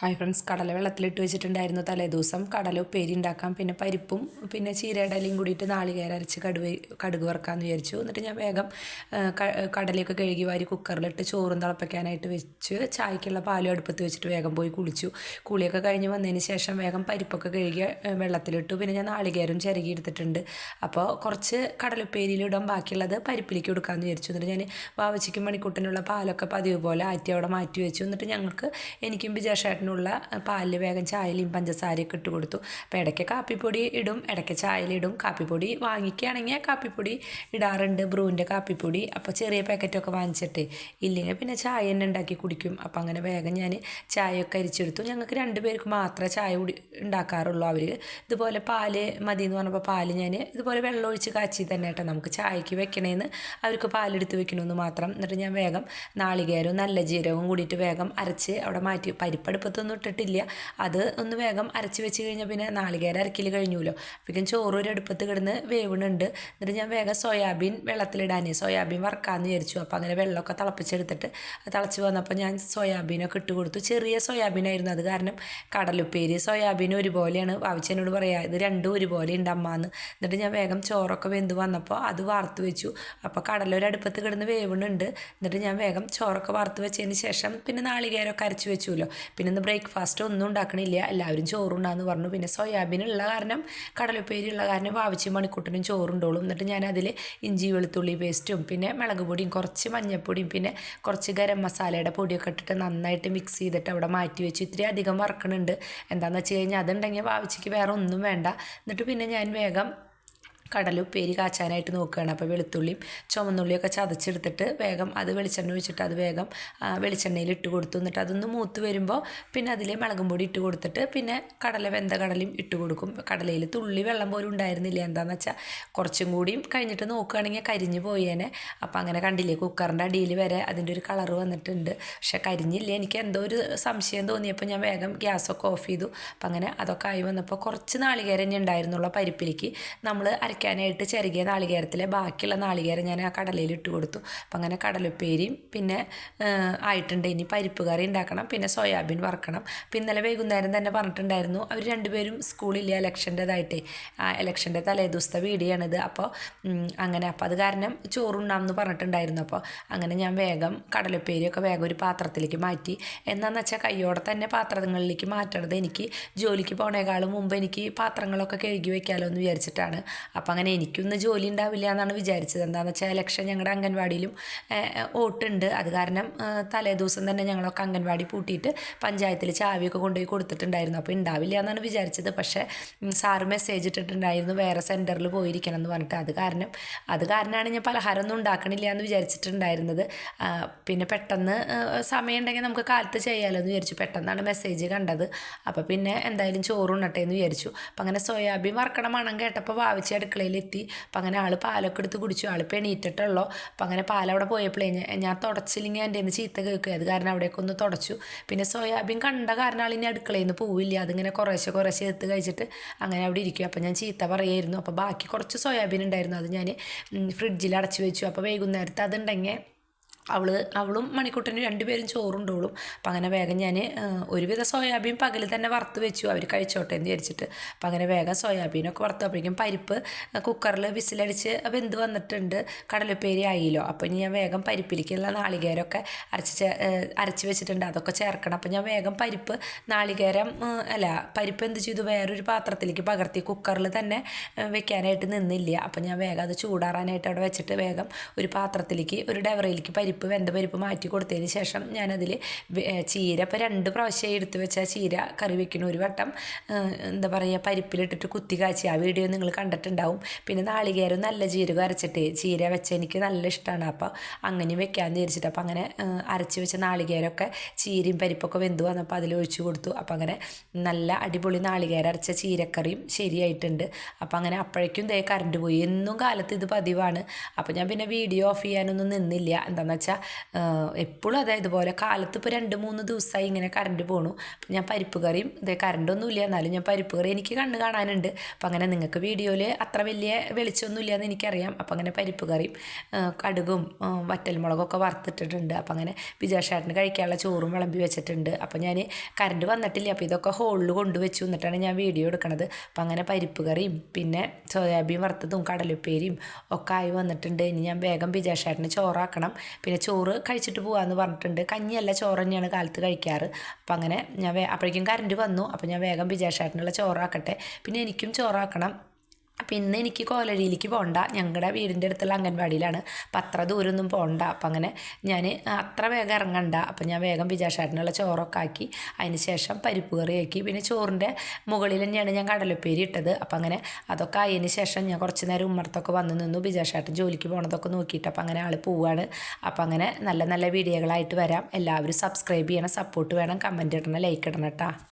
Hi friends കടല വെള്ളത്തിലിട്ട് വെച്ചിട്ടുണ്ടായിരുന്നു തലേദിവസം. കടല ഉപ്പേരി ഉണ്ടാക്കാം പിന്നെ പരിപ്പും പിന്നെ ചീരയിടലയും കൂടിയിട്ട് നാളികേരം അരച്ച് കടുവ കടുക് വറുക്കാമെന്ന് വിചാരിച്ചു. എന്നിട്ട് ഞാൻ വേഗം കടലയൊക്കെ കഴുകി വാരി കുക്കറിലിട്ട് ചോറും തിളപ്പിക്കാനായിട്ട് വെച്ച് ചായക്കുള്ള പാലും അടുപ്പത്ത് വെച്ചിട്ട് വേഗം പോയി കുളിച്ചു. കുളിയൊക്കെ കഴിഞ്ഞ് വന്നതിന് ശേഷം വേഗം പരിപ്പൊക്കെ കഴുകി വെള്ളത്തിലിട്ടു. പിന്നെ ഞാൻ നാളികേരം ചിരകി എടുത്തിട്ടുണ്ട്. അപ്പോൾ കുറച്ച് കടലുപ്പേരിയിലിടാൻ ബാക്കിയുള്ളത് പരിപ്പിലേക്ക് കൊടുക്കാമെന്ന് വിചാരിച്ചു. എന്നിട്ട് ഞാൻ വാവച്ചിക്കും മണിക്കൂട്ടിനുള്ള പാലൊക്കെ പതിവ് പോലെ ആറ്റി അവിടെ മാറ്റി വെച്ചു. എന്നിട്ട് ഞങ്ങൾക്ക് എനിക്കും ബിജേഷേട്ടനുള്ള പാലിൽ വേഗം ചായയിലും പഞ്ചസാരയൊക്കെ ഇട്ട് കൊടുത്തു. അപ്പോൾ ഇടയ്ക്ക് കാപ്പിപ്പൊടി ഇടും ഇടയ്ക്ക് ചായയിലിടും. കാപ്പിപ്പൊടി വാങ്ങിക്കുകയാണെങ്കിൽ കാപ്പിപ്പൊടി ഇടാറുണ്ട് ബ്രൂവിന്റെ കാപ്പിപ്പൊടി. അപ്പോൾ ചെറിയ പാക്കറ്റൊക്കെ വാങ്ങിച്ചിട്ട് ഇല്ലെങ്കിൽ പിന്നെ ചായ തന്നെ ഉണ്ടാക്കി കുടിക്കും. അപ്പോൾ അങ്ങനെ വേഗം ഞാൻ ചായയൊക്കെ അരിച്ചെടുത്തു. ഞങ്ങൾക്ക് രണ്ട് പേർക്ക് മാത്രമേ ചായ കുടി ഉണ്ടാക്കാറുള്ളൂ അവർ. ഇതുപോലെ പാൽ മതി എന്ന് പറഞ്ഞപ്പോൾ പാൽ ഞാൻ ഇതുപോലെ വെള്ളം ഒഴിച്ച് കാച്ചി തന്നെ കേട്ടോ നമുക്ക് ചായക്ക് വെക്കണേന്ന്. അവർക്ക് പാലെടുത്ത് വെക്കണമെന്ന് മാത്രം. എന്നിട്ട് ഞാൻ വേഗം നാളികേരവും നല്ല ജീരകവും കൂടിയിട്ട് വേഗം അരച്ച് അവിടെ മാറ്റി പരിപ്പടുപ്പത്തൊന്നും ഇട്ടിട്ടില്ല. അത് ഒന്ന് വേഗം അരച്ച് വെച്ച് കഴിഞ്ഞാൽ പിന്നെ നാളികേരം അരക്കിൽ കഴിഞ്ഞുല്ലോ അപ്പോഴേക്കും ചോറ് ഒരു അടുപ്പത്ത് കിടന്ന് വേവണുണ്ട്. എന്നിട്ട് ഞാൻ വേഗം സോയാബീൻ വെള്ളത്തിലിടാനേ. സോയാബീൻ വറക്കാമെന്ന് വിചാരിച്ചു. അപ്പോൾ അങ്ങനെ വെള്ളമൊക്കെ തിളപ്പിച്ചെടുത്തിട്ട് തിളച്ച് വന്നപ്പോൾ ഞാൻ സോയാബീനൊക്കെ ഇട്ട് കൊടുത്തു. ചെറിയ സോയാബീനായിരുന്നു. അത് കാരണം കടലുപ്പേരി സോയാബീൻ ഒരുപോലെയാണ്. വാവിച്ചനോട് പറയാ ഇത് രണ്ടും ഒരുപോലെ ഉണ്ട് അമ്മാന്ന്. എന്നിട്ട് ഞാൻ വേഗം ചോറൊക്കെ വെന്ത് വന്നപ്പോൾ അത് വാർത്ത് വെച്ചു. അപ്പോൾ കടല ഒരു അടുപ്പത്ത് കിടന്ന് വേവണുണ്ട്. എന്നിട്ട് ഞാൻ വേഗം ചോറൊക്കെ വാർത്ത് വെച്ചതിന് ശേഷം പിന്നെ നാളികേരമൊക്കെ അരച്ച് വെച്ചുല്ലോ പിന്നെ ബ്രേക്ക്ഫാസ്റ്റ് ഒന്നും ഉണ്ടാക്കണില്ല. എല്ലാവരും ചോറുണ്ടാന്ന് പറഞ്ഞു. പിന്നെ സോയാബീൻ ഉള്ള കാരണം കടലപ്പേരി ഉള്ള കാരണം വാവിച്ചും മണിക്കൂട്ടിനും ചോറുണ്ടോളും. എന്നിട്ട് ഞാൻ അതിൽ ഇഞ്ചി വെളുത്തുള്ളി പേസ്റ്റും പിന്നെ മുളക് പൊടിയും കുറച്ച് മഞ്ഞൾപ്പൊടിയും പിന്നെ കുറച്ച് ഗരം മസാലയുടെ പൊടിയൊക്കെ ഇട്ടിട്ട് നന്നായിട്ട് മിക്സ് ചെയ്തിട്ട് അവിടെ മാറ്റി വെച്ചു. ഇത്തിരി അധികം വറക്കണുണ്ട്. എന്താണെന്ന് വെച്ച് കഴിഞ്ഞാൽ അതുണ്ടെങ്കിൽ വാവിച്ചിക്ക് വേറെ ഒന്നും വേണ്ട. എന്നിട്ട് പിന്നെ ഞാൻ വേഗം കടലുപ്പേരി കാച്ചാനായിട്ട് നോക്കുകയാണ്. അപ്പോൾ വെളുത്തുള്ളിയും ചുമന്നുള്ളിയൊക്കെ ചതച്ചെടുത്തിട്ട് വേഗം അത് വെളിച്ചെണ്ണ ഒഴിച്ചിട്ട് അത് വേഗം വെളിച്ചെണ്ണയിൽ ഇട്ട് കൊടുത്തു. എന്നിട്ട് അതൊന്ന് മൂത്ത് വരുമ്പോൾ പിന്നെ അതിൽ മുളകും പൊടി ഇട്ട് കൊടുത്തിട്ട് പിന്നെ കടല വെന്ത കടലയും ഇട്ട് കൊടുക്കും. കടലയിൽ തുള്ളി വെള്ളം പോലും ഉണ്ടായിരുന്നില്ല. എന്താണെന്ന് വെച്ചാൽ കുറച്ചും കൂടിയും കഴിഞ്ഞിട്ട് നോക്കുകയാണെങ്കിൽ കരിഞ്ഞു പോയേനെ. അപ്പോൾ അങ്ങനെ കണ്ടില്ലേ കുക്കറിന്റെ അടിയിൽ വരെ അതിന്റെ ഒരു കളർ വന്നിട്ടുണ്ട്. പക്ഷേ കരിഞ്ഞില്ല? എനിക്ക് എന്തോ ഒരു സംശയം തോന്നിയപ്പോൾ ഞാൻ വേഗം ഗ്യാസൊക്കെ ഓഫ് ചെയ്തു. അപ്പം അങ്ങനെ അതൊക്കെ ആയി വന്നപ്പോൾ കുറച്ച് നാളികേരം ഉണ്ടായിരുന്നുള്ള പരിപ്പിലേക്ക്. നമ്മൾ അരയ്ക്കാനായിട്ട് ചെറുകിയ നാളികേരത്തിലെ ബാക്കിയുള്ള നാളികേരം ഞാൻ ആ കടലയിൽ ഇട്ട് കൊടുത്തു. അപ്പം അങ്ങനെ കടലുപ്പേരിയും പിന്നെ ആയിട്ടുണ്ട്. ഇനി പരിപ്പ് കറി ഉണ്ടാക്കണം പിന്നെ സോയാബീൻ വറക്കണം. അപ്പം ഇന്നലെ വൈകുന്നേരം തന്നെ പറഞ്ഞിട്ടുണ്ടായിരുന്നു അവർ രണ്ടുപേരും സ്കൂളില്ല ഇലക്ഷന്റെതായിട്ടേ. ഇലക്ഷന്റെ തലേദിവസത്തെ വീഡിയോ ആണിത് അപ്പോൾ അങ്ങനെ. അപ്പോൾ അത് കാരണം ചോറുണ്ണാമെന്ന് പറഞ്ഞിട്ടുണ്ടായിരുന്നു. അപ്പോൾ അങ്ങനെ ഞാൻ വേഗം കടലപ്പേരിയൊക്കെ വേഗം ഒരു പാത്രത്തിലേക്ക് മാറ്റി. എന്താണെന്ന് വെച്ചാൽ കയ്യോടെ തന്നെ പാത്രങ്ങളിലേക്ക് മാറ്റണത് എനിക്ക് ജോലിക്ക് പോണേക്കാളും മുമ്പ് എനിക്ക് പാത്രങ്ങളൊക്കെ കഴുകി വയ്ക്കാമല്ലോ എന്ന് വിചാരിച്ചിട്ടാണ്. അങ്ങനെ എനിക്കൊന്നും ജോലി ഉണ്ടാവില്ല എന്നാണ് വിചാരിച്ചത്. എന്താണെന്ന് വെച്ചാൽ ഇലക്ഷൻ ഞങ്ങളുടെ അംഗൻവാടിയിലും വോട്ടുണ്ട്. അത് കാരണം ഏഹ്, തലേ ദിവസം തന്നെ ഞങ്ങളൊക്കെ അംഗൻവാടി പൂട്ടിയിട്ട് പഞ്ചായത്തിൽ ചാവിയൊക്കെ കൊണ്ടുപോയി കൊടുത്തിട്ടുണ്ടായിരുന്നു. അപ്പോൾ ഉണ്ടാവില്ല എന്നാണ് വിചാരിച്ചത്. പക്ഷേ സാറ് മെസ്സേജ് ഇട്ടിട്ടുണ്ടായിരുന്നു വേറെ സെന്ററിൽ പോയിരിക്കണം എന്ന് പറഞ്ഞിട്ട്. അത് കാരണം അത് കാരണമാണ് ഞാൻ പലഹാരമൊന്നും ഉണ്ടാക്കണില്ല എന്ന് വിചാരിച്ചിട്ടുണ്ടായിരുന്നത്. പിന്നെ പെട്ടെന്ന് സമയം ഉണ്ടെങ്കിൽ നമുക്ക് കാലത്ത് ചെയ്യാമല്ലോ എന്ന് വിചാരിച്ചു. പെട്ടെന്നാണ് മെസ്സേജ് കണ്ടത്. അപ്പോൾ പിന്നെ എന്തായാലും ചോറുണ്ണട്ടെ എന്ന് വിചാരിച്ചു. അപ്പം അങ്ങനെ സോയാബീൻ വറക്കണ മണം കേട്ടപ്പോൾ വാവിച്ച് അടുക്കളയിലെത്തി. അപ്പം അങ്ങനെ ആൾ പാലൊക്കെ എടുത്ത് കുടിച്ചു. ആൾ എണീറ്റിട്ടുള്ളൂ. അപ്പം അങ്ങനെ പാലവിടെ പോയപ്പോഴേ ഞാൻ ഞാൻ തുടച്ചില്ലെങ്കിൽ എന്റെ നിന്ന് ചീത്ത കേൾക്കുക അത് കാരണം അവിടെയൊക്കെ ഒന്ന് തുടച്ചു. പിന്നെ സോയാബീൻ കണ്ട കാരണം ആൾ ഇനി അടുക്കളയിൽ നിന്ന് പോവില്ല. അതിങ്ങനെ കുറേശ്ശെ കുറേശ്ശെ എടുത്ത് കഴിച്ചിട്ട് അങ്ങനെ അവിടെ ഇരിക്കും. അപ്പം ഞാൻ ചീത്ത പറയായിരുന്നു. അപ്പോൾ ബാക്കി കുറച്ച് സോയാബീൻ ഉണ്ടായിരുന്നു. അത് ഞാൻ ഫ്രിഡ്ജിൽ അടച്ചു വെച്ചു. അപ്പോൾ വൈകുന്നേരത്ത് അതുണ്ടെങ്കിൽ അവൾ അവളും മണിക്കുട്ടനും രണ്ടുപേരും ചോറുണ്ടോളും. അപ്പം അങ്ങനെ വേഗം ഞാൻ ഒരുവിധ സോയാബീൻ പകൽ തന്നെ വറുത്ത് വെച്ചു. അവർ കഴിച്ചോട്ടെ എന്ന് വിചാരിച്ചിട്ട്. അപ്പം അങ്ങനെ വേഗം സോയാബീനൊക്കെ വറുത്തപ്പോഴേക്കും പരിപ്പ് കുക്കറിൽ വിസിലടിച്ച് വെന്ത് വന്നിട്ടുണ്ട്. കടലപ്പേരി ആയില്ലോ അപ്പോൾ ഇനി ഞാൻ വേഗം പരിപ്പിലേക്കുള്ള നാളികേരമൊക്കെ അരച്ച് അരച്ച് വെച്ചിട്ടുണ്ട്. അതൊക്കെ ചേർക്കണം. അപ്പം ഞാൻ വേഗം പരിപ്പ് നാളികേരം അല്ല പരിപ്പ് എന്ത് ചെയ്തു? വേറൊരു പാത്രത്തിലേക്ക് പകർത്തി കുക്കറിൽ തന്നെ വെക്കാനായിട്ട് നിന്നില്ല. അപ്പം ഞാൻ വേഗം അത് ചൂടാറാനായിട്ട് അവിടെ വെച്ചിട്ട് വേഗം ഒരു പാത്രത്തിലേക്ക് ഒരു ഡവറയിലേക്ക് പരിപ്പ് വെന്ത പരിപ്പ് മാറ്റി കൊടുത്തതിന് ശേഷം ഞാനതിൽ ചീര ഇപ്പോൾ രണ്ട് പ്രാവശ്യം എടുത്ത് വെച്ച ചീര കറി വെക്കണ ഒരു വട്ടം എന്താ പറയുക പരിപ്പിലിട്ടിട്ട് കുത്തി കാച്ചി. ആ വീഡിയോ നിങ്ങൾ കണ്ടിട്ടുണ്ടാവും. പിന്നെ നാളികേരം നല്ല ജീരകം അരച്ചിട്ട് ചീര വെച്ച എനിക്ക് നല്ല ഇഷ്ടമാണ് അപ്പോൾ അങ്ങനെ വെക്കാമെന്ന് വിചാരിച്ചിട്ട് അപ്പോൾ അങ്ങനെ അരച്ച് വെച്ച നാളികേരമൊക്കെ ചീരയും പരിപ്പൊക്കെ വെന്തു വന്നപ്പോൾ അതിൽ ഒഴിച്ചു കൊടുത്തു. അപ്പോൾ അങ്ങനെ നല്ല അടിപൊളി നാളികേരം അരച്ച ചീരക്കറിയും ശരിയായിട്ടുണ്ട്. അപ്പോൾ അങ്ങനെ അപ്പോഴേക്കും ദേ കറണ്ട് പോയി. എന്നും കാലത്ത് ഇത് പതിവാണ്. അപ്പോൾ ഞാൻ പിന്നെ വീഡിയോ ഓഫ് ചെയ്യാനൊന്നും നിന്നില്ല. എന്താണെന്ന് വെച്ചാൽ എപ്പോഴും അതായത് ഇതുപോലെ കാലത്ത് ഇപ്പോൾ രണ്ട് മൂന്ന് ദിവസമായി ഇങ്ങനെ കറണ്ട് പോണു. അപ്പം ഞാൻ പരിപ്പ് കറിയും ഇത് കറണ്ടൊന്നും ഇല്ല എന്നാലും ഞാൻ പരിപ്പ് കറി എനിക്ക് കണ്ണ് കാണാനുണ്ട്. അപ്പം അങ്ങനെ നിങ്ങൾക്ക് വീഡിയോയിൽ അത്ര വലിയ വെളിച്ചമൊന്നും ഇല്ലയെന്ന് എനിക്കറിയാം. അപ്പം അങ്ങനെ പരിപ്പ് കറിയും കടുകും വറ്റൽ വറ്റൽമുളകൊക്കെ വറുത്തിട്ടിട്ടുണ്ട്. അപ്പം അങ്ങനെ വിജയശേട്ടന് കഴിക്കാനുള്ള ചോറും വിളമ്പി വെച്ചിട്ടുണ്ട്. അപ്പം ഞാൻ കറണ്ട് വന്നിട്ടില്ല. അപ്പോൾ ഇതൊക്കെ ഹോളിൽ കൊണ്ടുവച്ചു എന്നിട്ടാണ് ഞാൻ വീഡിയോ എടുക്കണത്. അപ്പം അങ്ങനെ പരിപ്പ് കറിയും പിന്നെ സോയാബീൻ വറുത്തതും കടലുപ്പേരിയും ഒക്കെ ആയി വന്നിട്ടുണ്ട്. ഇനി ഞാൻ വേഗം വിജയശേട്ടന് ചോറാക്കണം. പിന്നെ ചോറ് കഴിച്ചിട്ട് പോകാമെന്ന് പറഞ്ഞിട്ടുണ്ട്. കഞ്ഞിയല്ല ചോറ് തന്നെയാണ് കാലത്ത് കഴിക്കാറ്. അപ്പം അങ്ങനെ ഞാൻ അപ്പോഴേക്കും കറണ്ട് വന്നു. അപ്പോൾ ഞാൻ വേഗം വിജയശേട്ടനുള്ള ചോറാക്കട്ടെ. പിന്നെ എനിക്കും ചോറാക്കണം. അപ്പം ഇന്ന് എനിക്ക് കോലഴിയിലേക്ക് പോകണ്ട ഞങ്ങളുടെ വീടിന്റെ അടുത്തുള്ള അംഗൻവാടിയിലാണ്. അപ്പം അത്ര ദൂരമൊന്നും പോകണ്ട അപ്പം അങ്ങനെ ഞാൻ അത്ര വേഗം ഇറങ്ങണ്ട അപ്പം ഞാൻ വേഗം ബിജാഷാട്ടിനുള്ള ചോറൊക്കെ ആക്കി. അതിന് ശേഷം പരിപ്പ് കറി ആക്കി പിന്നെ ചോറിന്റെ മുകളിൽ തന്നെയാണ് ഞാൻ കടലപ്പേരി ഇട്ടത്. അപ്പം അങ്ങനെ അതൊക്കെ ആയതിന് ശേഷം ഞാൻ കുറച്ച് നേരം ഉമ്മർത്തൊക്കെ വന്ന് നിന്നു. ബിജാഷാട്ടൻ ജോലിക്ക് പോകണതൊക്കെ നോക്കിയിട്ട് അപ്പം അങ്ങനെ ആൾ പോവുകയാണ് അപ്പം അങ്ങനെ നല്ല നല്ല വീഡിയോകളായിട്ട് വരാം. എല്ലാവരും സബ്സ്ക്രൈബ് ചെയ്യണം സപ്പോർട്ട് വേണം കമന്റ് ഇടണം ലൈക്ക് ഇടണം കേട്ടോ